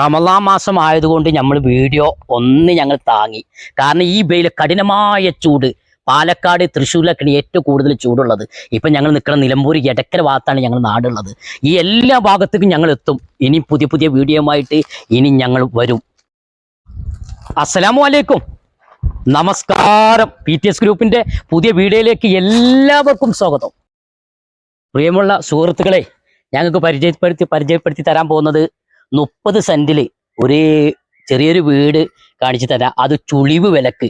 റമദാൻ മാസം ആയതുകൊണ്ട് നമ്മൾ വീഡിയോ ഒന്ന് ഞങ്ങൾ താങ്ങി. കാരണം ഈ വെയിൽ കഠിനമായ ചൂട്. പാലക്കാട് തൃശ്ശൂരിലൊക്കെയാണ് ഏറ്റവും കൂടുതൽ ചൂടുള്ളത്. ഇപ്പം ഞങ്ങൾ നിൽക്കുന്ന നിലമ്പൂർ എടക്കര ഭാഗത്താണ് ഞങ്ങൾ നാടുള്ളത്. ഈ എല്ലാ ഭാഗത്തേക്കും ഞങ്ങൾ എത്തും. ഇനി പുതിയ പുതിയ വീഡിയോയുമായിട്ട് ഇനി ഞങ്ങൾ വരും. അസ്സലാമു അലൈക്കും നമസ്കാരം. പി ടി എസ് ഗ്രൂപ്പിന്റെ പുതിയ വീഡിയോയിലേക്ക് എല്ലാവർക്കും സ്വാഗതം. പ്രിയമുള്ള സുഹൃത്തുക്കളെ ഞങ്ങൾക്ക് പരിചയപ്പെടുത്തി പരിചയപ്പെടുത്തി തരാൻ പോകുന്നത് മുപ്പത് സെന്റിൽ ഒരു ചെറിയൊരു വീട് കാണിച്ചു തരാം. അത് ചുളിവ് വിലക്ക്.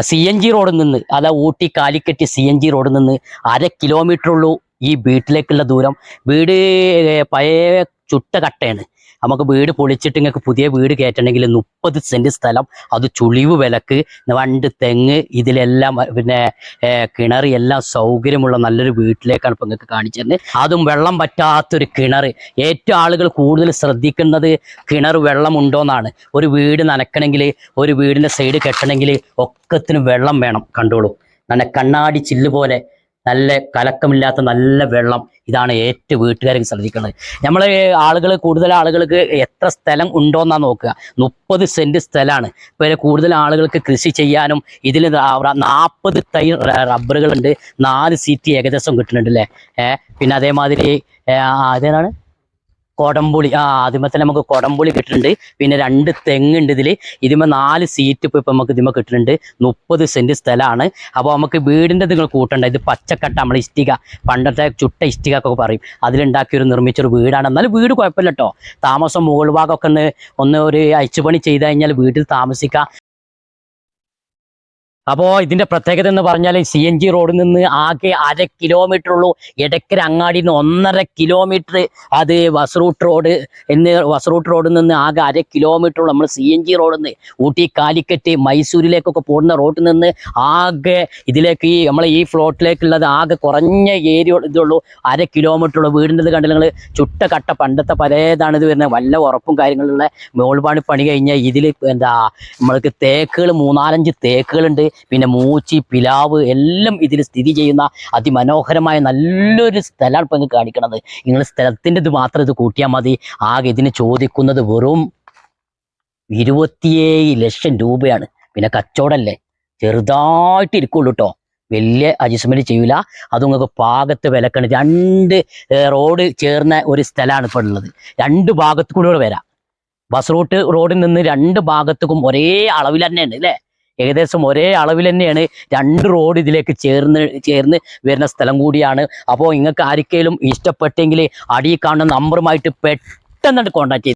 സി എൻ ജി റോഡിൽ നിന്ന് അതാ Ooty Calicut C N G റോഡിൽ നിന്ന് അര കിലോമീറ്റർ ഉള്ളൂ ഈ വീട്ടിലേക്കുള്ള ദൂരം. വീട് പഴയ ചുട്ട കട്ടയാണ് നമുക്ക് വീട് പൊളിച്ചിട്ട് നിങ്ങൾക്ക് പുതിയ വീട് കയറ്റണമെങ്കിൽ മുപ്പത് സെന്റ് സ്ഥലം അത് ചുളിവ് വിലക്ക് വണ്ട് തെങ്ങ് ഇതിലെല്ലാം പിന്നെ കിണർ എല്ലാം സൗകര്യമുള്ള നല്ലൊരു വീട്ടിലേക്കാണ് ഇപ്പൊ നിങ്ങൾക്ക് കാണിച്ചു തന്നെ അതും വെള്ളം പറ്റാത്തൊരു കിണർ. ഏറ്റവും ആളുകൾ കൂടുതൽ ശ്രദ്ധിക്കുന്നത് കിണർ വെള്ളം ഉണ്ടോന്നാണ്. ഒരു വീട് നനക്കണമെങ്കിൽ ഒരു വീടിന്റെ സൈഡ് കെട്ടണമെങ്കിൽ ഒക്കത്തിന് വെള്ളം വേണം കണ്ടോളൂ. നല്ല കണ്ണാടി ചില്ല് പോലെ നല്ല കലക്കമില്ലാത്ത നല്ല വെള്ളം ഇതാണ് ഏറ്റവും വീട്ടുകാർക്ക് ശ്രദ്ധിക്കുന്നത് നമ്മൾ ആളുകൾ കൂടുതൽ ആളുകൾക്ക് എത്ര സ്ഥലം ഉണ്ടോന്നാ നോക്കുക. മുപ്പത് സെന്റ് സ്ഥലമാണ് ഇപ്പോൾ കൂടുതൽ ആളുകൾക്ക് കൃഷി ചെയ്യാനും ഇതിൽ നാൽപ്പത് തൈ റബ്ബറുകളുണ്ട്. നാല് സീറ്റ് ഏകദേശം കിട്ടുന്നുണ്ട് അല്ലേ പിന്നെ അതേമാതിരി അതേതാണ്? കൊടംപുളി. ആ അതിമ നമുക്ക് കൊടംപുളി കിട്ടുന്നുണ്ട്. പിന്നെ രണ്ട് തെങ്ങുണ്ട് ഇതിൽ ഇതിമ നാല് സീറ്റ് ഇപ്പോൾ ഇപ്പം നമുക്ക് ഇതിമ കിട്ടുന്നുണ്ട്. മുപ്പത് സെന്റ് സ്ഥലമാണ്. അപ്പോൾ നമുക്ക് വീടിന്റെ നിങ്ങൾ കൂട്ടണ്ട. ഇത് പച്ചക്കട്ട നമ്മൾ ഇഷ്ടിക. പണ്ടത്തെ ചുട്ട ഇഷ്ടിക ഒക്കെ പറയും അതിലുണ്ടാക്കിയൊരു നിർമ്മിച്ചൊരു വീടാണ്. എന്നാലും വീട് കുഴപ്പമില്ല കേട്ടോ താമസം മുകൾ ഭാഗമൊക്കെ ഒന്ന് ഒന്ന് ഒരു അയച്ചുപണി ചെയ്ത് കഴിഞ്ഞാൽ വീട്ടിൽ താമസിക്കാം. അപ്പോൾ ഇതിന്റെ പ്രത്യേകത എന്ന് പറഞ്ഞാൽ സി എൻ ജി റോഡിൽ നിന്ന് ആകെ അര കിലോമീറ്റർ ഉള്ളൂ. ഇടയ്ക്കര അങ്ങാടിയിൽ നിന്ന് ഒന്നര കിലോമീറ്റർ അത് ബസ് റൂട്ട് റോഡ് എന്ന് ബസ് റൂട്ട് റോഡിൽ നിന്ന് ആകെ അര കിലോമീറ്റർ ഉള്ളൂ. നമ്മൾ സി എൻ ജി റോഡിൽ നിന്ന് ഊട്ടി കാലിക്കറ്റ് മൈസൂരിലേക്കൊക്കെ പോകുന്ന റോഡിൽ നിന്ന് ആകെ ഇതിലേക്ക് ഈ നമ്മളെ ഈ ഫ്ലോട്ടിലേക്കുള്ളത് ആകെ കുറഞ്ഞ ഏരിയ ഇതുള്ളൂ. അര കിലോമീറ്റർ ഉള്ളൂ. വീടിന്റെ കണ്ടില്ല നിങ്ങൾ ചുട്ട കട്ട പണ്ടത്തെ പലതാണ് ഇത് വരുന്നത്. വല്ല ഉറപ്പും കാര്യങ്ങളുള്ള മോൾപാണി പണി കഴിഞ്ഞാൽ ഇതിൽ എന്താ നമ്മൾക്ക് തേക്കുകൾ മൂന്നാലഞ്ച് തേക്കുകളുണ്ട്. പിന്നെ മൂച്ചി പിലാവ് എല്ലാം ഇതിൽ സ്ഥിതി ചെയ്യുന്ന അതിമനോഹരമായ നല്ലൊരു സ്ഥലമാണ് ഇപ്പം നിങ്ങൾക്ക് കാണിക്കണത്. നിങ്ങൾ സ്ഥലത്തിന്റെ ഇത് മാത്രം ഇത് കൂട്ടിയാൽ മതി. ആകെ ഇതിന് ചോദിക്കുന്നത് വെറും ഇരുപത്തിയേഴ് ലക്ഷം രൂപയാണ്. പിന്നെ കച്ചവടമല്ലേ? ചെറുതായിട്ട് ഇരിക്കുള്ളൂ കേട്ടോ. വലിയ അഡ്ജസ്റ്റ്മെന്റ് ചെയ്യൂല. അത് നിങ്ങൾക്ക് പാകത്ത് വിലക്കണ. രണ്ട് റോഡ് ചേർന്ന ഒരു സ്ഥലമാണ് ഇപ്പോൾ ഉള്ളത്. രണ്ട് ഭാഗത്തു കൂടെ വരാം. ബസ് റൂട്ട് റോഡിൽ നിന്ന് രണ്ട് ഭാഗത്തേക്കും ഒരേ അളവിൽ തന്നെയാണ് അല്ലേ? ഏകദേശം ഒരേ അളവിൽ തന്നെയാണ് രണ്ട് റോഡ് ഇതിലേക്ക് ചേർന്ന് ചേർന്ന് വരുന്ന സ്ഥലം കൂടിയാണ്. അപ്പോൾ നിങ്ങൾക്ക് ആർക്കെങ്കിലും ഇഷ്ടപ്പെട്ടെങ്കിൽ അടിയിൽ കാണുന്ന നമ്പറുമായിട്ട് പെട്ടെന്ന് കോൺടാക്ട് ചെയ്ത്